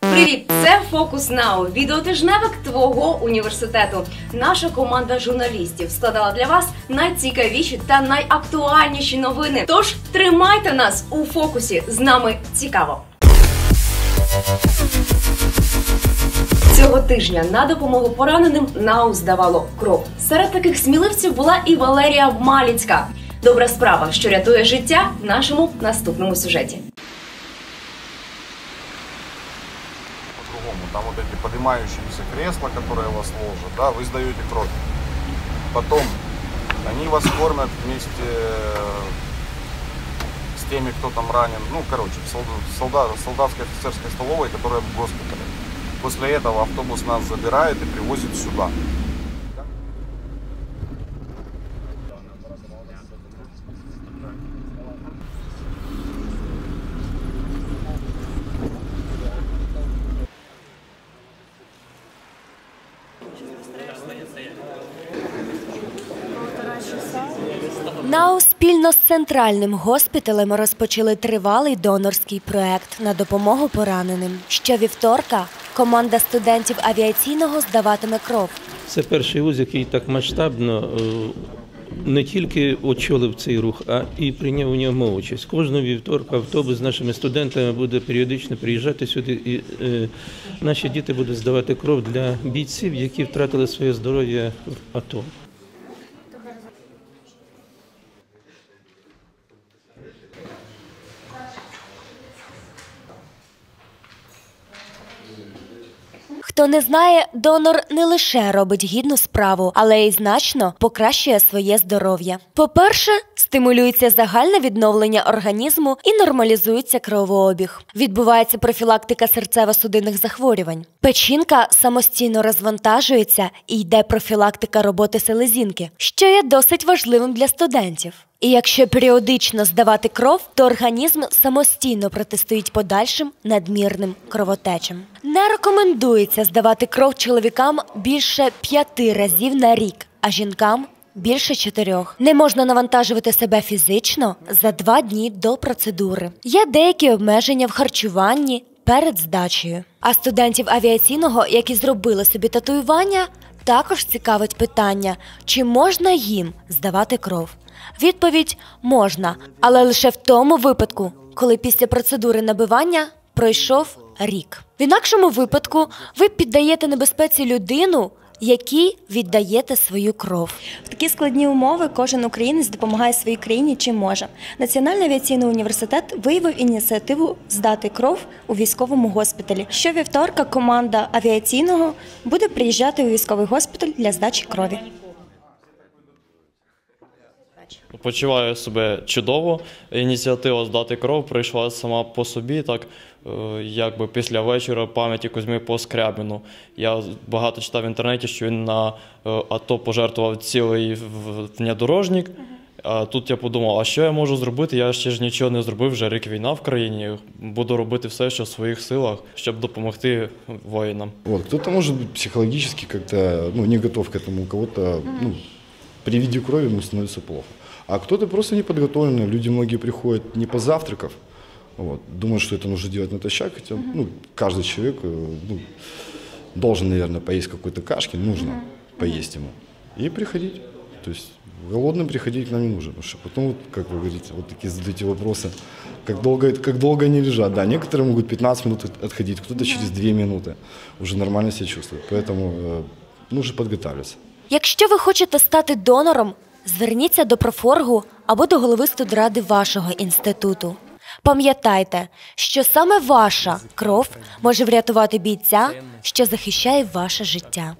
Привіт, це Фокус Нау, відеотижневик твого університету. Наша команда журналістів складала для вас найцікавіші та найактуальніші новини. Тож тримайте нас у фокусі. З нами цікаво. Цього тижня на допомогу пораненим НАУ здавало кров. Серед таких сміливців була і Валерія Маліцька. Добра справа, що рятує життя в нашому наступному сюжеті. по-другому. Там вот эти поднимающиеся кресла, которые вас ложат, да, вы сдаете кровь. Потом они вас кормят вместе э, с теми, кто там ранен. Ну, короче, в солда- солдат, солдатской офицерской столовой, которая в госпитале. После этого автобус нас забирает и привозит сюда. НАУ спільно з центральним госпіталем розпочали тривалий донорський проект на допомогу пораненим. Щовівторка команда студентів авіаційного здаватиме кров. Це перший вуз, який так масштабно е, не тільки очолив цей рух, а і прийняв у ньому участь. Кожного вівторка автобус з нашими студентами буде періодично приїжджати сюди, і е, наші діти будуть здавати кров для бійців, які втратили своє здоров'я в АТО. Хто не знає, донор не лише робить гідну справу, але й значно покращує своє здоров'я. По-перше, стимулюється загальне відновлення організму і нормалізується кровообіг. Відбувається профілактика серцево-судинних захворювань. Печінка самостійно розвантажується і йде профілактика роботи селезінки, що є досить важливим для студентів. І якщо періодично здавати кров, то організм самостійно протистоїть подальшим надмірним кровотечам. Не рекомендується здавати кров чоловікам більше п'яти разів на рік, а жінкам більше чотирьох. Не можна навантажувати себе фізично за два дні до процедури. Є деякі обмеження в харчуванні перед здачею. А студентів авіаційного, які зробили собі татуювання, також цікавить питання, чи можна їм здавати кров. Відповідь можна, але лише в тому випадку, коли після процедури набивання пройшов рік. В інакшому випадку ви піддаєте небезпеці людину, якій віддаєте свою кров. В такі складні умови кожен українець допомагає своїй країні чим може. Національний авіаційний університет виявив ініціативу здати кров у військовому госпіталі. Щовівторка команда авіаційного буде приїжджати у військовий госпіталь для здачі крові. Почуваю себе чудово. Ініціатива здати кров прийшла сама по собі, так е, якби після вечора пам'яті Кузьми по Скрябіну. Я багато читав в інтернеті, що він на е, АТО пожертвував цілий внедорожник. А тут я подумав, а що я можу зробити? Я ще ж нічого не зробив, вже рік війна в країні. Буду робити все, що в своїх силах, щоб допомогти воїнам. Вот, кто-то может быть психологически как-то ну, не готов к этому, у кого-то ну, при виде крови ему становится плохо. А кто-то просто не подготовленный. Люди многие приходят не позавтракав, вот, думают, что это нужно делать натощак, хотя ну, каждый человек э, ну, должен, наверное, поесть какой-то кашки, нужно поесть ему и приходить. То есть голодным приходить к нам не нужно, потому что потом, вот, как вы говорите, вот такие задаете вопросы, как долго, как долго они лежат. Да, некоторые могут 15 минут от- отходить, кто-то через 2 минуты уже нормально себя чувствует. Поэтому э, нужно подготавливаться. Якщо ви хочете стати донором, зверніться до профоргу або до голови студради вашого інституту. Пам'ятайте, що саме ваша кров може врятувати бійця, що захищає ваше життя.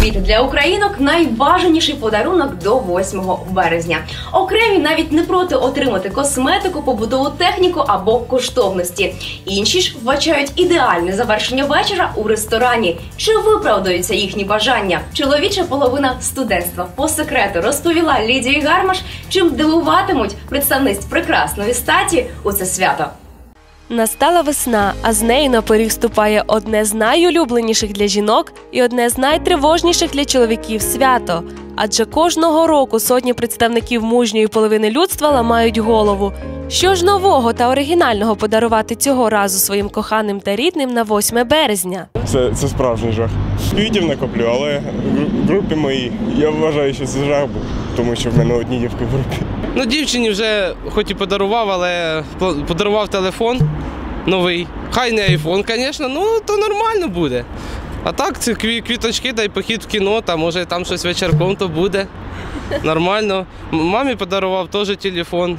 Квіти для українок найбажаніший подарунок до 8 березня. Окремі навіть не проти отримати косметику, побутову техніку або коштовності. Інші ж вбачають ідеальне завершення вечора у ресторані. Чи виправдаються їхні бажання? Чоловіча половина студентства по секрету розповіла Лідії Гармаш, чим дивуватимуть представниць прекрасної статі у це свято. Настала весна, а з нею на поріг ступає одне з найулюбленіших для жінок і одне з найтривожніших для чоловіків свято. Адже кожного року сотні представників мужньої половини людства ламають голову. Що ж нового та оригінального подарувати цього разу своїм коханим та рідним на 8 березня? Це, це справжній жах. Квітів накоплю, але в групі моїй я вважаю, що це жах був, тому що в мене одні дівки в групі. Ну, дівчині вже хоч і подарував, але подарував телефон новий. Хай не айфон, звісно, ну то нормально буде. А так, це квіточки, дай похід в кіно, та може там щось вечірком, то буде. Нормально. Мамі подарував теж телефон,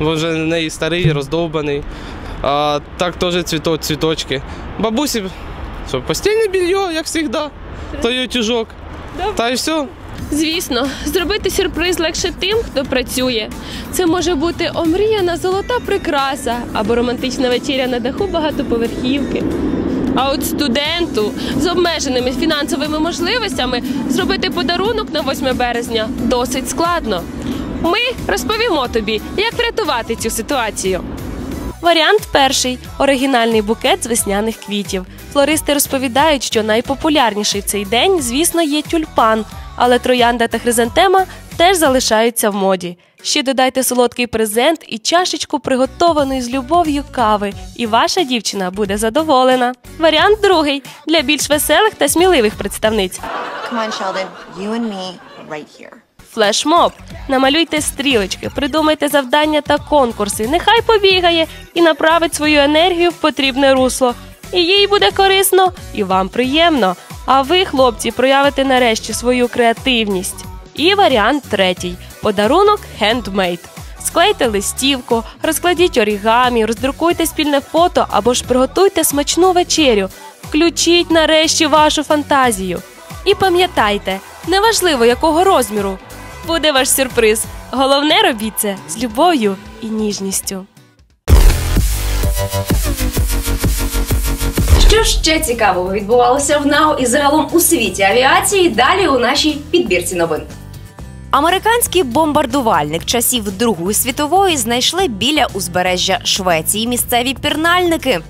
бо вже в неї старий, роздовбаний. А так теж цвіто, цвіточки. Бабусі, що, постільне більйо, як завжди, то й утюжок. Та й все. Звісно, зробити сюрприз легше тим, хто працює. Це може бути омріяна золота прикраса або романтична вечеря на даху багатоповерхівки. А от студенту з обмеженими фінансовими можливостями зробити подарунок на 8 березня досить складно. Ми розповімо тобі, як врятувати цю ситуацію. Варіант перший оригінальний букет з весняних квітів. Флористи розповідають, що найпопулярніший в цей день, звісно, є тюльпан, але троянда та хризантема теж залишаються в моді. Ще додайте солодкий презент і чашечку приготованої з любов'ю кави, і ваша дівчина буде задоволена. Варіант другий для більш веселих та сміливих представниць. Come on, Sheldon. You and me right here. Флешмоб. Намалюйте стрілочки, придумайте завдання та конкурси. Нехай побігає і направить свою енергію в потрібне русло. І їй буде корисно, і вам приємно. А ви, хлопці, проявите нарешті свою креативність. І варіант третій: подарунок хендмейд. Склейте листівку, розкладіть орігамі, роздрукуйте спільне фото або ж приготуйте смачну вечерю. Включіть нарешті вашу фантазію. І пам'ятайте, неважливо якого розміру, буде ваш сюрприз. Головне робіть це з любов'ю і ніжністю. Що ще цікавого відбувалося в НАУ і загалом у світі авіації? Далі у нашій підбірці новин. Американський бомбардувальник часів Другої світової знайшли біля узбережжя Швеції місцеві пірнальники.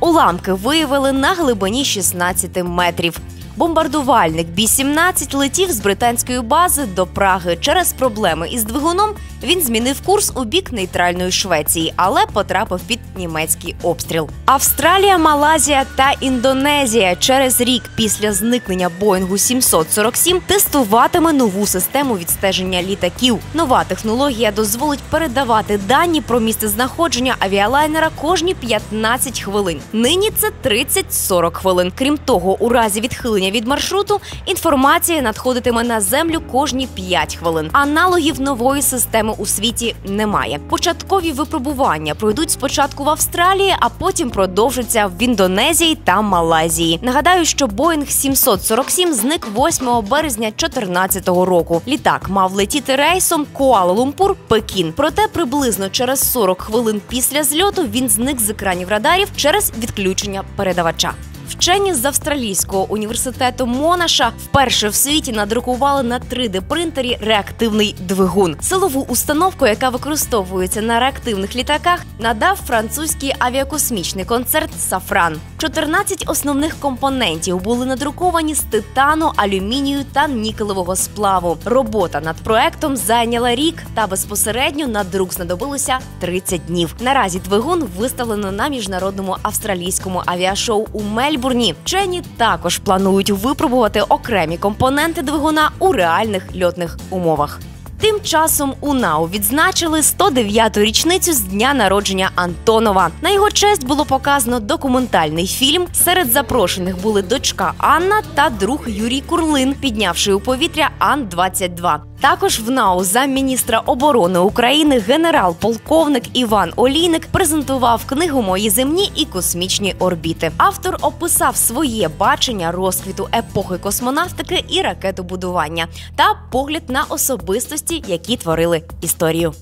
Уламки виявили на глибині 16 метрів. Бомбардувальник Бі-17 летів з британської бази до Праги. Через проблеми із двигуном він змінив курс у бік нейтральної Швеції, але потрапив під німецький обстріл. Австралія, Малазія та Індонезія через рік після зникнення Боїнгу 747 тестуватиме нову систему відстеження літаків. Нова технологія дозволить передавати дані про місцезнаходження авіалайнера кожні 15 хвилин. Нині це 30-40 хвилин. Крім того, у разі відхилення від маршруту інформація надходитиме на землю кожні 5 хвилин. Аналогів нової системи у світі немає. Початкові випробування пройдуть спочатку в Австралії, а потім продовжаться в Індонезії та Малайзії. Нагадаю, що Боїнг 747 зник 8 березня 2014 року. Літак мав летіти рейсом Куала-Лумпур Пекін. Проте приблизно через 40 хвилин після зльоту він зник з екранів радарів через відключення передавача. Вчені з австралійського університету Монаша вперше в світі надрукували на 3D-принтері реактивний двигун. Силову установку, яка використовується на реактивних літаках, надав французький авіакосмічний концерт Сафран. 14 основних компонентів були надруковані з титану, алюмінію та нікелевого сплаву. Робота над проектом зайняла рік, та безпосередньо на друк знадобилося 30 днів. Наразі двигун виставлено на міжнародному австралійському авіашоу у Мельбурні. Вчені також планують випробувати окремі компоненти двигуна у реальних льотних умовах. Тим часом у НАУ відзначили 109-ту річницю з дня народження Антонова. На його честь було показано документальний фільм. Серед запрошених були дочка Анна та друг Юрій Курлин, піднявши у повітря Ан-22. Також в НАУ замміністра оборони України генерал-полковник Іван Олійник презентував книгу Мої земні і космічні орбіти. Автор описав своє бачення розквіту епохи космонавтики і ракетобудування та погляд на особистості, які творили історію.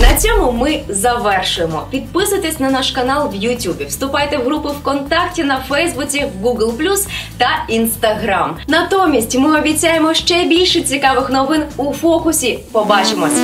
На цьому ми завершуємо. Підписуйтесь на наш канал в Ютубі, вступайте в групи ВКонтакті, на Фейсбуці, в Google Плюс та Інстаграм. Натомість ми обіцяємо ще більше цікавих новин у фокусі. Побачимось!